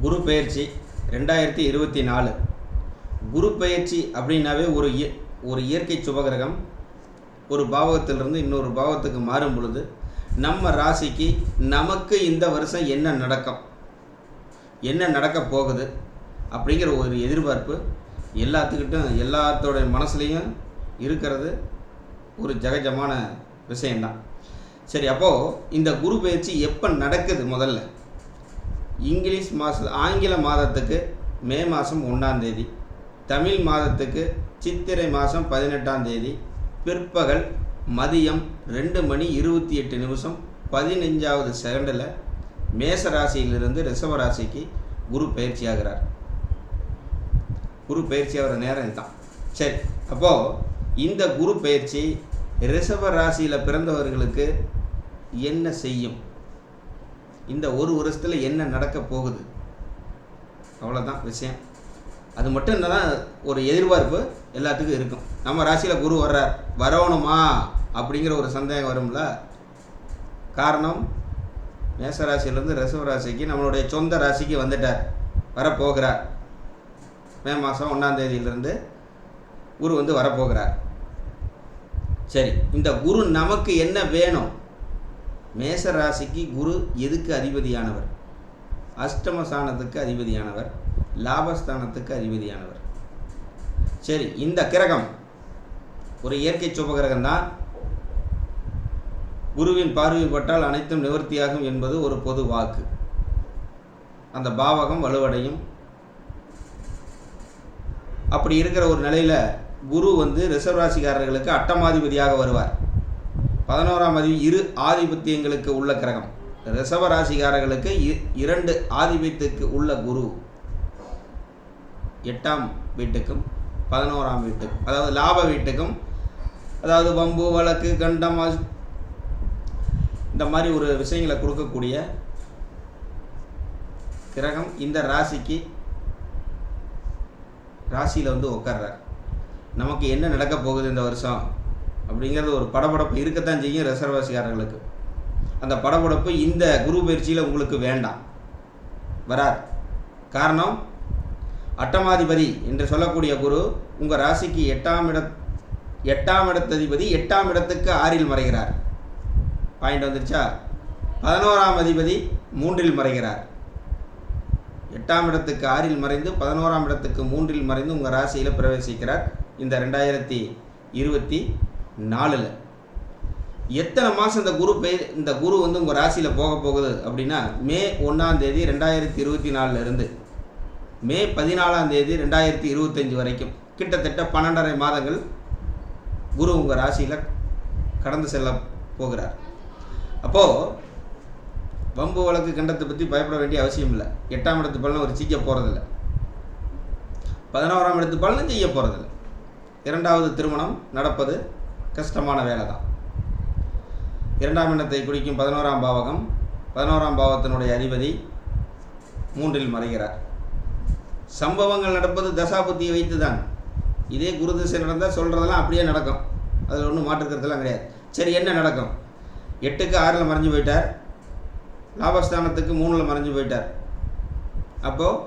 குரு பயிற்சி ரெண்டாயிரத்தி இருபத்தி நாலு. குரு பயிற்சி அப்படின்னாவே ஒரு ஒரு இயற்கை சுபகிரகம். ஒரு பாவகத்திலிருந்து இன்னொரு பாவத்துக்கு மாறும் பொழுது நம்ம ராசிக்கு நமக்கு இந்த வருஷம் என்ன நடக்கும்? என்ன நடக்க போகுது? அப்படிங்கிற ஒரு எதிர்பார்ப்பு எல்லாத்துக்கிட்டும் எல்லாத்தோட மனசுலேயும் இருக்கிறது ஒரு ஜகஜமான விஷயந்தான் சரி அப்போது இந்த குரு பயிற்சி எப்போ நடக்குது முதல்ல? இங்கிலீஷ் மாத ஆங்கில மாதத்துக்கு மே மாதம் ஒன்றாம் தேதி தமிழ் மாதத்துக்கு சித்திரை மாதம் பதினெட்டாம் தேதி பிற்பகல் மதியம் ரெண்டு மணி இருபத்தி எட்டு நிமிஷம் பதினஞ்சாவது செகண்டில் மேச ராசியிலிருந்து ரிஷப ராசிக்கு குரு பயிற்சி ஆகிறார். குரு பயிற்சி ஆகிற நேரம் இதுதான். சரி அப்போது இந்த குரு பயிற்சி ரிஷப ராசியில் பிறந்தவர்களுக்கு என்ன செய்யும்? இந்த ஒரு வருஷத்தில் என்ன நடக்க போகுது? அவ்வளோதான் விஷயம். அது மட்டும் என்னதான் ஒரு எதிர்பார்ப்பு எல்லாத்துக்கும் இருக்கும். நம்ம ராசியில் குரு வர்றார். வரணுமா அப்படிங்கிற ஒரு சந்தேகம் வரும்ல. காரணம் மேச ரிசவ ராசிக்கு நம்மளுடைய சொந்த ராசிக்கு வந்துட்டார். வரப்போகிறார். மே மாதம் ஒன்றாந்தேதியிலேருந்து குரு வந்து வரப்போகிறார். சரி இந்த குரு நமக்கு என்ன வேணும்? மேச ராசிக்கு குரு எதுக்கு அதிபதியானவர்? அஷ்டமஸ்தானத்துக்கு அதிபதியானவர் லாபஸ்தானத்துக்கு அதிபதியானவர். சரி இந்த கிரகம் ஒரு இயற்கை சுபகிரகம் தான் குருவின் பார்வைப்பட்டால் அனைத்தும் நிவர்த்தியாகும் என்பது ஒரு பொது வாக்கு. அந்த பாவகம் வலுவடையும். அப்படி இருக்கிற ஒரு நிலையில் குரு வந்து ரிசர்வ் ராசிக்காரர்களுக்கு அட்டமாதிபதியாக வருவார். பதினோராம் அதிபதி இரு ஆதிபத்தியங்களுக்கு உள்ள கிரகம். ரிசவ ராசிக்காரர்களுக்கு இ- இரண்டு ஆதிபத்தியத்துக்கு உள்ள குரு. எட்டாம் வீட்டுக்கும் பதினோராம் வீட்டுக்கும் அதாவது லாப வீட்டுக்கும் அதாவது பம்பு வழக்கு கண்டம் இந்த மாதிரி ஒரு விஷயங்களை கொடுக்கக்கூடிய கிரகம் இந்த ராசிக்கு ராசியில் வந்து உட்கார்றார். நமக்கு என்ன நடக்க போகுது இந்த வருஷம்? அப்படிங்கிறது ஒரு படபடப்பு இருக்கத்தான் செய்யும் ரிசர்வாசிக்காரர்களுக்கு அந்த படபடப்பு இந்த குரு பயிற்சியில் உங்களுக்கு வேண்டாம். வராது. காரணம் அட்டமாதிபதி என்று சொல்லக்கூடிய குரு உங்கள் ராசிக்கு எட்டாம் இட எட்டாம் இடத்ததிபதி எட்டாம் இடத்துக்கு ஆறில் மறைகிறார். பாயிண்ட் வந்துருச்சா? பதினோராம் அதிபதி மூன்றில் மறைகிறார். எட்டாம் இடத்துக்கு ஆறில் மறைந்து பதினோராம் இடத்துக்கு மூன்றில் மறைந்து உங்கள் ராசியில் பிரவேசிக்கிறார் இந்த ரெண்டாயிரத்தி இருபத்தி நாலில் எத்தனை மாதம் இந்த குரு பெயர் இந்த குரு வந்து உங்கள் ராசியில் போக போகுது அப்படின்னா மே ஒன்றாம் தேதி ரெண்டாயிரத்தி இருபத்தி நாலுலேருந்து மே பதினாலாம் தேதி ரெண்டாயிரத்தி இருபத்தஞ்சி வரைக்கும் கிட்டத்தட்ட பன்னெண்டரை மாதங்கள் குரு உங்கள் ராசியில் கடந்து செல்ல போகிறார். அப்போது வம்பு வழக்கு கண்டத்தை பற்றி பயப்பட வேண்டிய அவசியம் இல்லை. எட்டாம் இடத்து பலனை ஒரு சீக்க போகிறதில்ல பதினோராம் இடத்து பலனும் செய்ய போகிறதில்ல இரண்டாவது திருமணம் நடப்பது கஷ்டமான வேலை தான் இரண்டாம் இடத்தை குறிக்கும் பதினோராம் பாவகம் பதினோராம் பாவத்தினுடைய அதிபதி மூன்றில் மறைகிறார். சம்பவங்கள் நடப்பது தசாபுத்தியை வைத்து தான் இதே குரு திசை நடந்தால் சொல்கிறதெல்லாம் அப்படியே நடக்கும். அதில் ஒன்றும் மாற்றுக்கிறதுலாம் கிடையாது. சரி என்ன நடக்கும்? எட்டுக்கு ஆறில் மறைஞ்சு போயிட்டார். லாபஸ்தானத்துக்கு மூணில் மறைஞ்சு போயிட்டார். அப்போது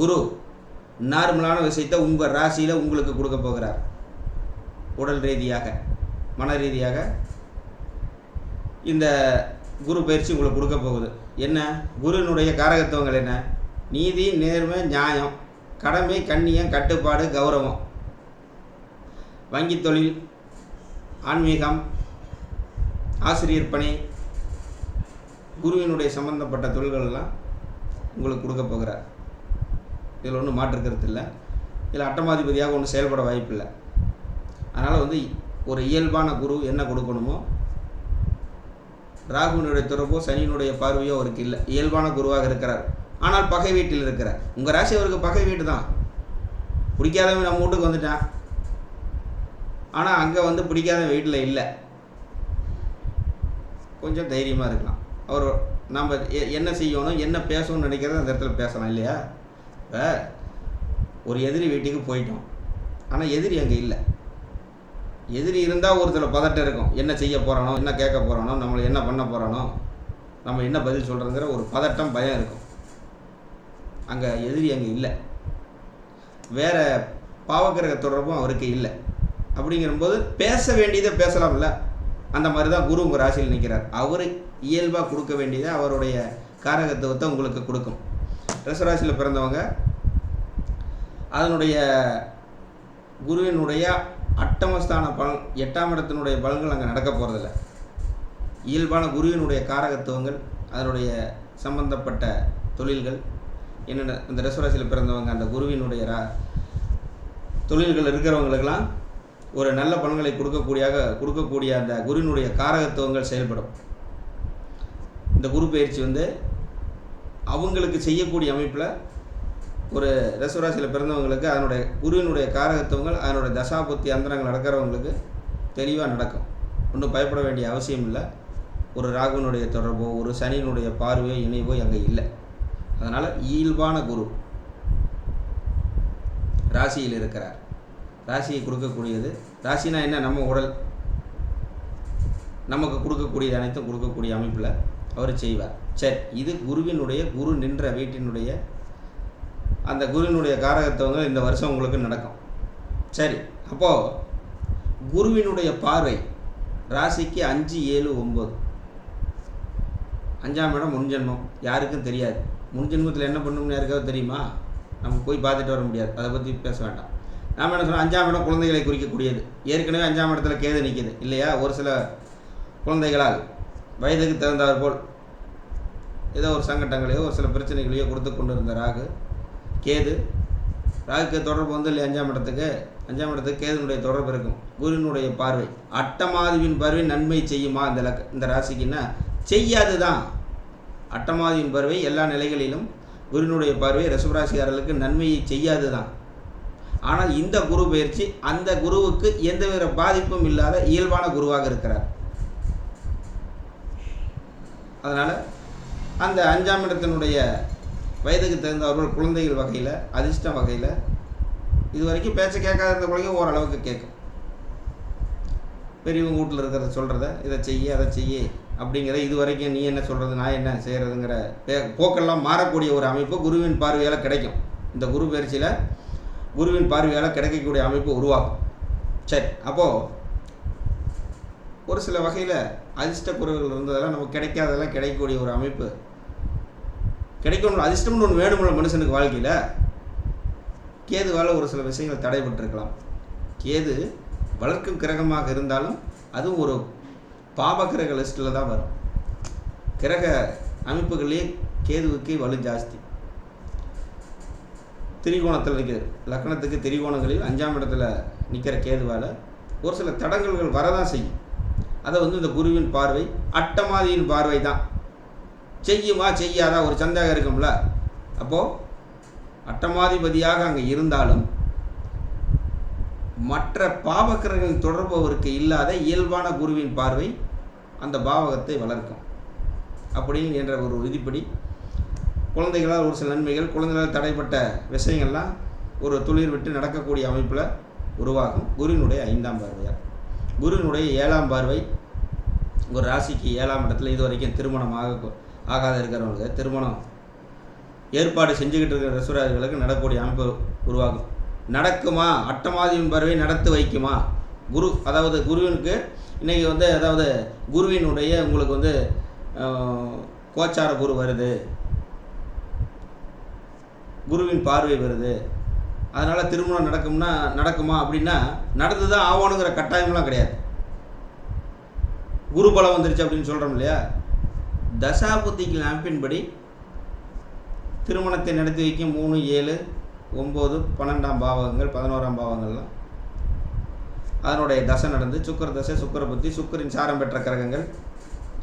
குரு நார்மலான விஷயத்தை உங்கள் ராசியில் உங்களுக்கு கொடுக்க போகிறார். உடல் ரீதியாக மன ரீதியாக இந்த குரு பயிற்சி உங்களுக்கு கொடுக்க போகுது. என்ன? குருவினுடைய காரகத்துவங்கள் என்ன? நீதி நேர்மை நியாயம் கடமை கண்ணியம் கட்டுப்பாடு கௌரவம். வங்கி தொழில் ஆன்மீகம் ஆசிரியர் பணி குருவினுடைய சம்பந்தப்பட்ட தொழில்கள்லாம் உங்களுக்கு கொடுக்க போகிறார். இதில் ஒன்றும் மாற்றுக்கிறது இல்லை. இதில் அட்டமாதிபதியாக ஒன்றும் செயல்பட வாய்ப்பில்லை. அதனால் வந்து ஒரு இயல்பான குரு என்ன கொடுக்கணுமோ ராகுவினுடைய தொடர்போ சனியினுடைய பார்வையோ அவருக்கு இல்லை. இயல்பான குருவாக இருக்கிறார். ஆனால் பகை வீட்டில் இருக்கிறார். உங்கள் ராசி அவருக்கு பகை வீடு தான். பிடிக்காதவன் நம்ம வீட்டுக்கு வந்துட்டான். ஆனால் அங்கே வந்து பிடிக்காத வீட்டில் இல்லை. கொஞ்சம் தைரியமாக இருக்கலாம். அவர் நம்ம எ- என்ன செய்யணும் என்ன பேசணும்னு நினைக்கிறத அந்த இடத்துல பேசலாம் இல்லையா? இப்போ ஒரு எதிரி வீட்டுக்கு போயிட்டோம். ஆனால் எதிரி அங்கே இல்லை. எதிரி இருந்தால் ஒரு சில பதட்டம் இருக்கும். என்ன செய்ய போகிறானோ என்ன கேட்க போகிறானோ நம்மளை என்ன பண்ண போகிறானோ நம்ம என்ன பதில் சொல்கிறோங்கிற ஒரு பதட்டம் பயம் இருக்கும். அங்கே எதிரி அங்கே இல்லை. வேறு பாவக்கிரக தொடர்பும் அவருக்கு இல்லை. அப்படிங்கிறபோது பேச வேண்டியதை பேசலாம்ல அந்த மாதிரி தான் குரு உங்கள் ராசியில் நிற்கிறார் அவர் இயல்பாக கொடுக்க வேண்டியதை அவருடைய காரகத்துவத்தை உங்களுக்கு கொடுக்கும். ரிஷராசியில் பிறந்தவங்க அதனுடைய குருவினுடைய அட்டமஸ்தான பலன் எட்டாம் இடத்தினுடைய பலன்கள் அங்கே நடக்க போகிறதில்ல இயல்பான குருவினுடைய காரகத்துவங்கள் அதனுடைய சம்பந்தப்பட்ட தொழில்கள் என்னென்ன இந்த ரிஷராசியில் பிறந்தவங்க அந்த குருவினுடைய ரா தொழில்கள் இருக்கிறவங்களுக்கெல்லாம் ஒரு நல்ல பலன்களை கொடுக்கக்கூடிய கொடுக்கக்கூடிய அந்த குருவினுடைய காரகத்துவங்கள் செயல்படும். இந்த குரு பயிற்சி வந்து அவங்களுக்கு செய்யக்கூடிய அமைப்பில் ஒரு ரசராசியில் பிறந்தவங்களுக்கு அதனுடைய குருவினுடைய காரகத்துவங்கள் அதனுடைய தசாபுத்தி அந்தரங்கள் நடக்கிறவங்களுக்கு தெளிவாக நடக்கும். ஒன்றும் பயப்பட வேண்டிய அவசியம் இல்லை. ஒரு ராகுனுடைய தொடர்போ ஒரு சனியினுடைய பார்வையோ இணைவோ அங்கே இல்லை. அதனால் இயல்பான குரு ராசியில் இருக்கிறார். ராசியை கொடுக்கக்கூடியது. ராசினா என்ன? நம்ம உடல். நமக்கு கொடுக்கக்கூடியது அனைத்தும் கொடுக்கக்கூடிய அமைப்பில் அவர் செய்வார். சரி இது குருவினுடைய குரு நின்ற வீட்டினுடைய அந்த குருவினுடைய காரகத்துவங்கள் இந்த வருஷம் உங்களுக்கு நடக்கும். சரி அப்போது குருவினுடைய பார்வை ராசிக்கு அஞ்சு ஏழு ஒம்பது அஞ்சாம் இடம் முன்ஜென்மம் யாருக்கும் தெரியாது. முன்ஜென்மத்தில் என்ன பண்ணணும்னு யாருக்காவது தெரியுமா? நம்ம போய் பார்த்துட்டு வர முடியாது. அதை பற்றி பேச வேண்டாம். நாம் என்ன சொன்னோம் அஞ்சாம் இடம் குழந்தைகளை குறிக்கக்கூடியது. ஏற்கனவே அஞ்சாம் இடத்துல கேது நிற்கிது இல்லையா? ஒரு சில குழந்தைகளால் வயதுக்கு தகுந்தாற்போல் ஏதோ ஒரு சங்கட்டங்களையோ ஒரு சில பிரச்சனைகளையோ கொடுத்து கொண்டு இருந்த ராகு கேது. ராகுக்கு தொடர்பு வந்து இல்லையா அஞ்சாம் இடத்துக்கு? அஞ்சாம் இடத்துக்கு கேதுனுடைய தொடர்பு இருக்கும். குருவினுடைய பார்வை. அட்டமாதுவின் பார்வை நன்மை செய்யுமா? இந்த லக்க இந்த ராசிக்குன்னா செய்யாது தான் அட்டமாதுவின் பார்வை எல்லா நிலைகளிலும் குருவினுடைய பார்வை ரிஷபராசிக்காரர்களுக்கு நன்மையை செய்யாது தான் ஆனால் இந்த குரு பயிற்சி அந்த குருவுக்கு எந்தவித பாதிப்பும் இல்லாத இயல்பான குருவாக இருக்கிறார். அதனால் அந்த அஞ்சாம் இடத்தினுடைய வயதுக்கு தகுந்தவர்கள் குழந்தைகள் வகையில் அதிர்ஷ்டம் வகையில் இது வரைக்கும் பேச்சை கேட்காத இருந்த குழந்தைங்க ஓரளவுக்கு கேட்கும். பெரியவங்க வீட்டில் இருக்கிறத சொல்கிறத இதை செய்ய அதை செய்ய அப்படிங்கிறத இது வரைக்கும் நீ என்ன சொல்கிறது நான் என்ன செய்கிறதுங்கிற பே போக்கெல்லாம் மாறக்கூடிய ஒரு அமைப்பு குருவின் பார்வையால் கிடைக்கும். இந்த குரு பயிற்சியில் குருவின் பார்வையால் கிடைக்கக்கூடிய அமைப்பு உருவாகும். சரி அப்போது ஒரு சில வகையில் அதிர்ஷ்ட குறைவுகள் இருந்ததெல்லாம் நமக்கு கிடைக்காததெல்லாம் கிடைக்கக்கூடிய ஒரு அமைப்பு கிடைக்கணும் அதிர்ஷ்டம்னு ஒன்று வேணுமில்ல மனுஷனுக்கு வாழ்க்கையில் கேதுவால் ஒரு சில விஷயங்கள் தடைபட்டிருக்கலாம். கேது வளர்க்கும் கிரகமாக இருந்தாலும் அதுவும் ஒரு பாப கிரக லிஸ்ட்டில் தான் வரும். கிரக அமைப்புகள்லேயே கேதுவுக்கு வலு ஜாஸ்தி. திரிகோணத்தில் நிற்கிறது லக்னத்துக்கு திரிகோணங்களில் அஞ்சாம் இடத்துல நிற்கிற கேதுவால் ஒரு சில தடங்கல்கள் வரதான் செய்யும். அதை வந்து இந்த குருவின் பார்வை அட்டமாதியின் பார்வை தான் செய்யுமா செய்யாதா? ஒரு சந்தேகம் இருக்கும்ல. அப்போது அட்டமாதிபதியாக அங்கே இருந்தாலும் மற்ற பாவக்கிரகங்களின் தொடர்பவருக்கு இல்லாத இயல்பான குருவின் பார்வை அந்த பாவகத்தை வளர்க்கும். அப்படின்னு என்ற ஒரு விதிப்படி குழந்தைகளால் ஒரு சில நன்மைகள் குழந்தைகளால் தடைப்பட்ட விஷயங்கள்லாம் ஒரு துளிர் விட்டு நடக்கக்கூடிய அமைப்பில் உருவாகும். குருவினுடைய ஐந்தாம் பார்வையார் குருவினுடைய ஏழாம் பார்வை ஒரு ராசிக்கு ஏழாம் இடத்துல இது வரைக்கும் திருமணம் ஆக ஆகாத இருக்கிறவங்களுக்கு திருமணம் ஏற்பாடு செஞ்சுக்கிட்டு இருக்கிற ரசுராஜர்களுக்கு நடக்கக்கூடிய அமைப்பு உருவாகும். நடக்குமா? அட்டமாதியின் பறவை நடத்து வைக்குமா? குரு அதாவது குருவினுக்கு இன்றைக்கி வந்து அதாவது குருவினுடைய உங்களுக்கு வந்து கோச்சார குரு வருது. குருவின் பார்வை வருது. அதனால் திருமணம் நடக்கும்னா நடக்குமா அப்படின்னா நடந்து தான் ஆகணுங்கிற கட்டாயம்லாம் கிடையாது. குரு பலம் வந்துருச்சு அப்படின்னு சொல்கிறோம் இல்லையா? தசாபுத்திகள் அமைப்பின்படி திருமணத்தை நடத்தி வைக்கும் மூணு ஏழு ஒம்பது பன்னெண்டாம் பாவகங்கள் பதினோராம் பாவங்கள்லாம் அதனுடைய தசை நடந்து சுக்கர தசை சுக்கர புத்தி சுக்கரின் சாரம் பெற்ற கிரகங்கள்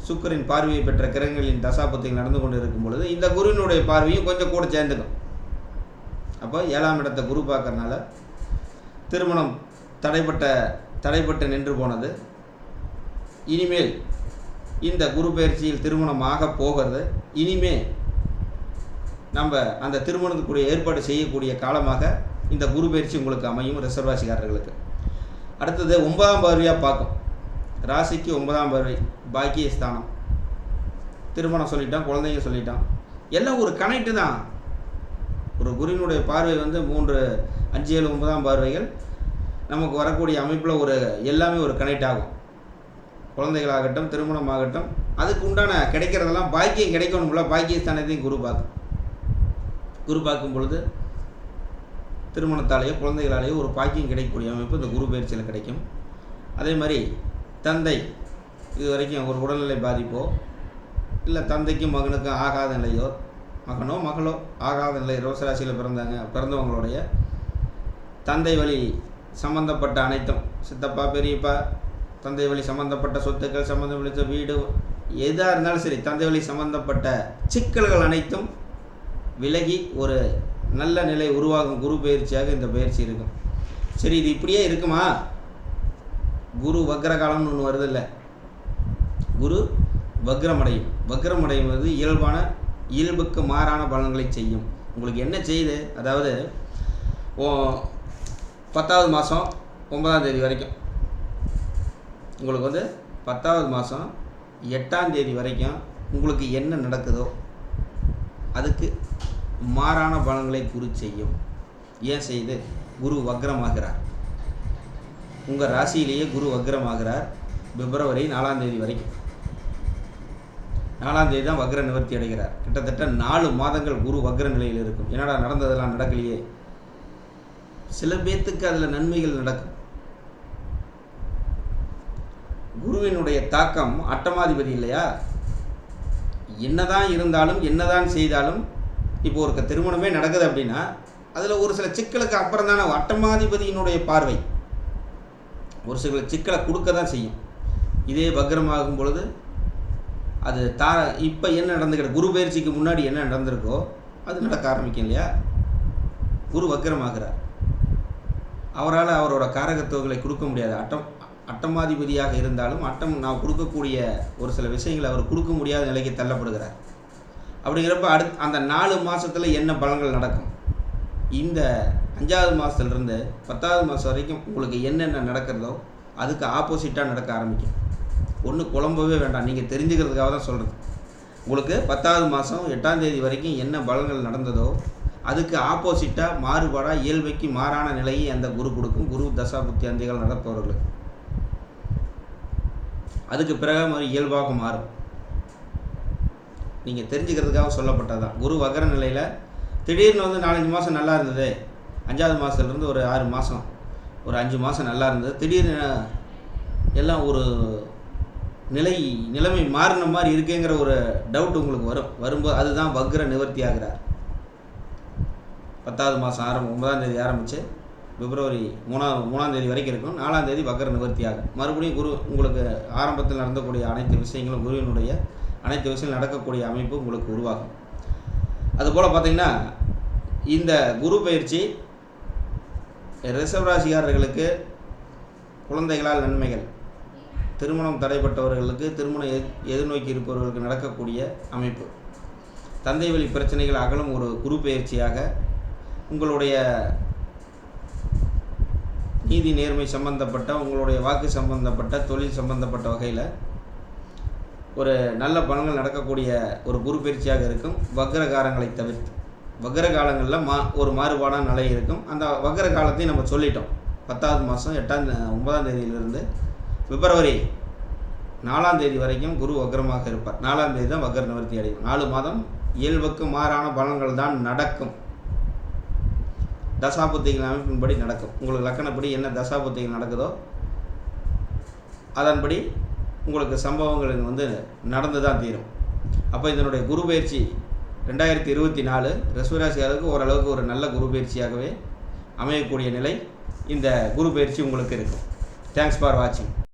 சுக்கரின் பார்வையை பெற்ற கிரகங்களின் தசாபுத்திகள் நடந்து கொண்டு இருக்கும் பொழுது இந்த குருவினுடைய பார்வையும் கொஞ்சம் கூட சேர்ந்துக்கும். அப்போ ஏழாம் இடத்தை குரு பார்க்கறனால திருமணம் தடைப்பட்ட தடைப்பட்டு நின்று போனது. இனிமேல் இந்த குரு பயிற்சியில் திருமணமாக போகிறது. இனிமே நம்ம அந்த திருமணத்துக்குரிய ஏற்பாடு செய்யக்கூடிய காலமாக இந்த குரு பயிற்சி உங்களுக்கு அமையும் ரிசர்வாசிக்காரர்களுக்கு. அடுத்தது ஒன்பதாம் பார்வையாக பார்க்கும். ராசிக்கு ஒன்பதாம் பார்வை பாக்கிய ஸ்தானம் திருமணம் சொல்லிட்டான் குழந்தைங்க சொல்லிட்டான். எல்லாம் ஒரு கனெக்டு தான். ஒரு குருவினுடைய பார்வை வந்து மூன்று அஞ்சு ஏழு ஒன்பதாம் பார்வைகள் நமக்கு வரக்கூடிய அமைப்பில் ஒரு எல்லாமே ஒரு கனெக்ட் ஆகும். குழந்தைகளாகட்டும் திருமணமாகட்டும் அதுக்கு உண்டான கிடைக்கிறதெல்லாம் பாக்கியம் கிடைக்கணும்ல பாக்கிய ஸ்தானத்தையும் குரு பார்க்கும். குரு பார்க்கும் பொழுது திருமணத்தாலேயோ குழந்தைகளாலேயோ ஒரு பாக்கியம் கிடைக்கக்கூடிய அமைப்பு இந்த குரு பயிற்சியில் கிடைக்கும். அதே மாதிரி தந்தை இது வரைக்கும் ஒரு உடல்நிலை பாதிப்போ இல்லை தந்தைக்கும் மகனுக்கும் ஆகாத நிலையோ மகனோ மகளோ ஆகாத நிலை ரோசராசியில் பிறந்தாங்க பிறந்தவங்களுடைய தந்தை வழி சம்பந்தப்பட்ட அனைத்தும் சித்தப்பா பெரியப்பா தந்தை வழி சம்மந்தப்பட்ட சொத்துக்கள் சம்பந்தம் வீடு எதாக இருந்தாலும் சரி தந்தை வழி சம்மந்தப்பட்ட சிக்கல்கள் அனைத்தும் விலகி ஒரு நல்ல நிலை உருவாகும் குரு பயிற்சியாக இந்த பயிற்சி இருக்கும். சரி இது இப்படியே இருக்குமா? குரு வக்ரகாலம்னு ஒன்று வருதில்ல. குரு வக்ரமடையும். வக்ரமடையும் வந்து இயல்பான இயல்புக்கு மாறான பலன்களை செய்யும். உங்களுக்கு என்ன செய்யுது? அதாவது ஓ பத்தாவது மாதம் ஒன்பதாம் தேதி வரைக்கும். உங்களுக்கு வந்து பத்தாவது மாதம் எட்டாம் தேதி வரைக்கும் உங்களுக்கு என்ன நடக்குதோ அதுக்கு மாறான பலன்களை குரு செய்யும். ஏன் செய்து? குரு வக்ரமாகிறார். உங்கள் ராசியிலேயே குரு வக்ரமாகிறார். பிப்ரவரி நாலாம் தேதி வரைக்கும். நாலாம் தேதி தான் வக்ர நிவர்த்தி அடைகிறார். கிட்டத்தட்ட நாலு மாதங்கள் குரு வக்ர நிலையில் இருக்கும். என்னடா நடந்ததெல்லாம் நடக்கலையே. சில பேர்த்துக்கு அதில் நன்மைகள் நடக்கும். குருவினுடைய தாக்கம் அட்டமாதிபதி இல்லையா? என்னதான் இருந்தாலும் என்னதான் செய்தாலும் இப்போ ஒரு திருமணமே நடக்குது அப்படின்னா அதில் ஒரு சில சிக்கலுக்கு அப்புறம் தானே அட்டமாதிபதியினுடைய பார்வை. ஒரு சில சிக்கலை கொடுக்க தான் செய்யும். இதே பக்ரமாகும் பொழுது அது தா இப்போ என்ன நடந்துக்கிட்ட குரு பயிற்சிக்கு முன்னாடி என்ன நடந்திருக்கோ அது நடக்க ஆரம்பிக்கும் இல்லையா? குரு வக்கரமாகிறார் அவரால் அவரோட காரகத்துவங்களை கொடுக்க முடியாது. அட்டம் அட்டமாதிபதியாக இருந்தாலும் அட்டம் நான் கொடுக்கக்கூடிய ஒரு சில விஷயங்களை அவர் கொடுக்க முடியாத நிலைக்கு தள்ளப்படுகிறார். அப்படிங்கிறப்ப அடுத் அந்த நாலு மாதத்தில் என்ன பலன்கள் நடக்கும்? இந்த அஞ்சாவது மாதத்துலேருந்து பத்தாவது மாதம் வரைக்கும் உங்களுக்கு என்னென்ன நடக்கிறதோ அதுக்கு ஆப்போசிட்டாக நடக்க ஆரம்பிக்கும். ஒன்று குழம்பவே வேண்டாம். நீங்கள் தெரிஞ்சுக்கிறதுக்காக தான் சொல்கிறது உங்களுக்கு பத்தாவது மாதம் எட்டாம் தேதி வரைக்கும் என்ன பலன்கள் நடந்ததோ அதுக்கு ஆப்போசிட்டாக மாறுபாடாக இயல்பைக்கு மாறான நிலையை அந்த குரு கொடுக்கும். குரு தசா புத்தி அந்திகள் நடப்பவர்களுக்கு. அதுக்கு பிறகு மாதிரி இயல்பாக மாறும். நீங்கள் தெரிஞ்சுக்கிறதுக்காக சொல்லப்பட்டது தான் குரு வகர நிலையில் திடீர்னு வந்து நாலஞ்சு மாதம் நல்லா இருந்தது. அஞ்சாவது மாதத்துலேருந்து ஒரு ஆறு மாதம் ஒரு அஞ்சு மாதம் நல்லா இருந்தது. திடீர்னு எல்லாம் ஒரு நிலை நிலைமை மாறின மாதிரி இருக்குங்கிற ஒரு டவுட் உங்களுக்கு வரும். வரும்போது அதுதான் வக்ர நிவர்த்தி ஆகிறார் பத்தாவது மாதம் ஆரம்பம் ஒன்பதாம் தேதி ஆரம்பித்து பிப்ரவரி மூணாம் மூணாம் தேதி வரைக்கும் இருக்கும். நாலாம் தேதி வக்கர நிவர்த்தி ஆகும் மறுபடியும் குரு உங்களுக்கு ஆரம்பத்தில் நடந்தக்கூடிய அனைத்து விஷயங்களும் குருவினுடைய அனைத்து விஷயங்களும் நடக்கக்கூடிய அமைப்பு உங்களுக்கு உருவாகும். அதுபோல் பார்த்திங்கன்னா இந்த குரு பயிற்சி ரிஷபராசிக்காரர்களுக்கு குழந்தைகளால் நன்மைகள். திருமணம் தடைப்பட்டவர்களுக்கு திருமணம் எதிர்நோக்கி இருப்பவர்களுக்கு நடக்கக்கூடிய அமைப்பு. தந்தை வழி பிரச்சனைகள் அகலும் ஒரு குரு பயிற்சியாக உங்களுடைய நீதி நேர்மை சம்பந்தப்பட்ட உங்களுடைய வாக்கு சம்பந்தப்பட்ட தொழில் சம்பந்தப்பட்ட வகையில் ஒரு நல்ல பலன்கள் நடக்கக்கூடிய ஒரு குரு பயிற்சியாக இருக்கும். வக்ரகாரங்களை தவிர்த்து. வக்ர காலங்களில் மா ஒரு மாறுபாடான நிலை இருக்கும். அந்த வக்ர காலத்தையும் நம்ம சொல்லிட்டோம். பத்தாவது மாதம் எட்டாம் ஒன்பதாம் தேதியிலிருந்து பிப்ரவரி நாலாம் தேதி வரைக்கும் குரு வக்ரமாக இருப்பார். நாலாம் தேதி தான் வக்ர நிவர்த்தி அடையும். நாலு மாதம் இயல்புக்கு மாறான பலன்கள் தான் நடக்கும். தசாபுத்திகள் அமைப்பின்படி நடக்கும். உங்களுக்கு லக்கணப்படி என்ன தசாபுத்திகள் நடக்குதோ அதன்படி உங்களுக்கு சம்பவங்கள் வந்து நடந்து தான் தீரும். அப்போ இதனுடைய குரு பயிற்சி ரெண்டாயிரத்தி இருபத்தி நாலு ரிசவராசியாருக்கு ஓரளவுக்கு ஒரு நல்ல குரு பயிற்சியாகவே அமையக்கூடிய நிலை இந்த குரு பயிற்சி உங்களுக்கு இருக்கும். தேங்க்ஸ் ஃபார் வாட்சிங்